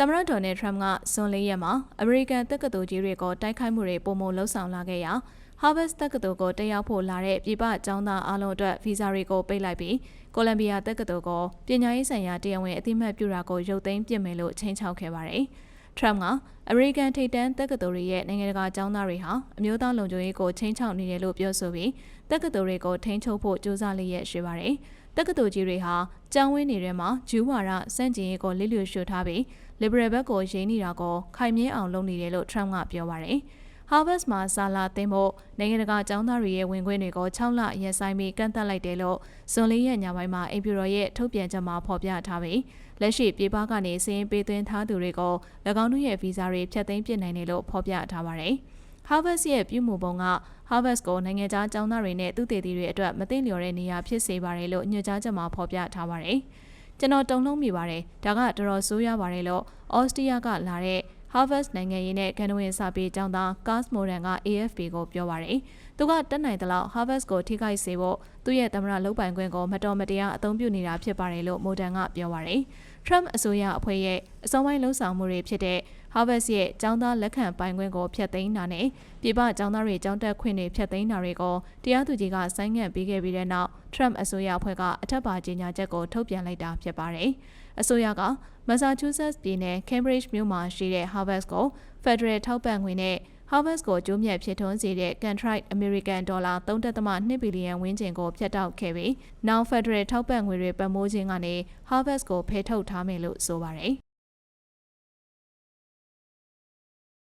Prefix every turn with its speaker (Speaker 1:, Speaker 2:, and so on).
Speaker 1: သမ္မတဒေါ်နယ်ထရမ့်ကဇွန်၄ရက်မှာအမေရိကန်တက္ကသိုလ်ကြီးတွေကိုတိုက်ခိုက်မှုတွေပုံမလှုပ်ဆောင်လာခဲ့ရာ Harvard တက္ကသိုလ်ကိုတက်ရောက်ဖို့လာတဲ့ပြည်ပကျောင်းသားအလုံးအတွက်ဗီဇာတွေကိုပိတ်လိုက်ပြီးကိုလံဘီယာတက္ကသိုလ်ကိုပညာရေးဆိုင်ရာတရားဝင်အသိမှတ်ပြုတာကိုရုပ်သိမ်းပစ်မယ်လို့ချိန်ချောက်ခဲ့ပါတယ်။ Trump ကအမေရိကန်ထိပ်တန်းတက္ကသိုလ်တွေရဲ့နိုင်ငံတကာကျောင်းသားတွေဟာအမျိုးသားလုံခြုံရေးကိုချိန်ချောက်နေတယ်လို့ပြောဆိုပြီးတက္ကသိုလ်တွေကိုထိန်းချုပ်ဖို့ကြိုးစားလျက်ရှိပါတယ်။ တက္ကသိုလ်ကြီးတွေဟာကျောင်းဝင်းတွေထဲမှာဂျူးဝါဒစန့်ကျင်ရေးကိုလစ်လျူရှုထားပြီး liberal ဘက်ကိုရင်းနေတာကိုခိုင်မြဲအောင်လုပ်နေတယ်လို့ Trump ကပြောပါတယ်။ Harvard မှာစာလာသင်ဖို့နိုင်ငံတကာကျောင်းသားတွေရဲ့ဝင်ခွင့်တွေကို6လရက်ဆိုင်ပြီးကန့်သတ်လိုက်တယ်လို့ဇွန်လရက်ညပိုင်းမှာအိမ်ဖြူတော်ရဲ့ထုတ်ပြန်ချက်မှာဖော်ပြထားပြီးလက်ရှိပြည်ပကနေစည်ရင်ပေးသွင်းထားသူတွေကို၎င်းတို့ရဲ့ဗီဇာတွေဖျက်သိမ်းပစ်နိုင်တယ်လို့ဖော်ပြထားပါတယ်။ Harvard ရဲ့ပြုမှုပုံက Harvard ကိုနိုင်ငံခြားကျောင်းသားတွေနဲ့သူတေသီတွေအတွက်မသိလျော်တဲ့နေရာဖြစ်စေပါတယ်လို့ညွှန်ကြားချက်မှာဖော်ပြထားပါတယ်။ကျွန်တော်တုံ့လုံးမိပါတယ်ဒါကတော်တော်ဆိုးရပါတယ်လို့ဩစတြီးယားကလာတဲ့ Harvard နိုင်ငံရေးနဲ့ကဏ္ဍဝင်စာပေကျောင်းသား Cars Moran က AFP ကိုပြောပါရယ်သူကတက်နိုင်သလောက် Harvard ကိုထိခိုက်စေဖို့သူ့ရဲ့သမ္မတလုပ်ပိုင်ခွင့်ကိုမတော်မတရားအသုံးပြုနေတာဖြစ်ပါတယ်လို့မိုဒန်ကပြောပါရယ် Trump အစိုးရအဖွဲ့ရဲ့အစောပိုင်းလှုံ့ဆော်မှုတွေဖြစ်တဲ့ Harvard ရဲ့ကျောင်းသားလက်ခံပိုင်ခွင့်ကိုဖျက်သိမ်းတာနဲ့ပြည်ပကျောင်းသားတွေကျောင်းတက်ခွင့်တွေဖျက်သိမ်းတာတွေကိုတရားသူကြီးကဆိုင်းငံ့ပေးခဲ့ပြီးတဲ့နောက် Trump အစိုးရအဖွဲ့ကအထက်ပါကြေညာချက်ကိုထုတ်ပြန်လိုက်တာဖြစ်ပါတယ်။အစိုးရက Massachusetts ပြည်နယ် Cambridge မြို့မှာရှိတဲ့ Harvard ကို Federal ထောက်ပံ့ငွေနဲ့ Harvard ကိုကျိုးမြတ်ဖြစ်ထွန်းစေတဲ့ Contract American Dollar 3.2ဘီလီယံဝန်းကျင်ကိုဖျက်တောက်ခဲ့ပြီးနောက် Federal ထောက်ပံ့ငွေတွေပတ်မိုးခြင်းကနေ Harvard ကိုဖယ်ထုတ်ထားမယ်လို့ဆိုပါတယ်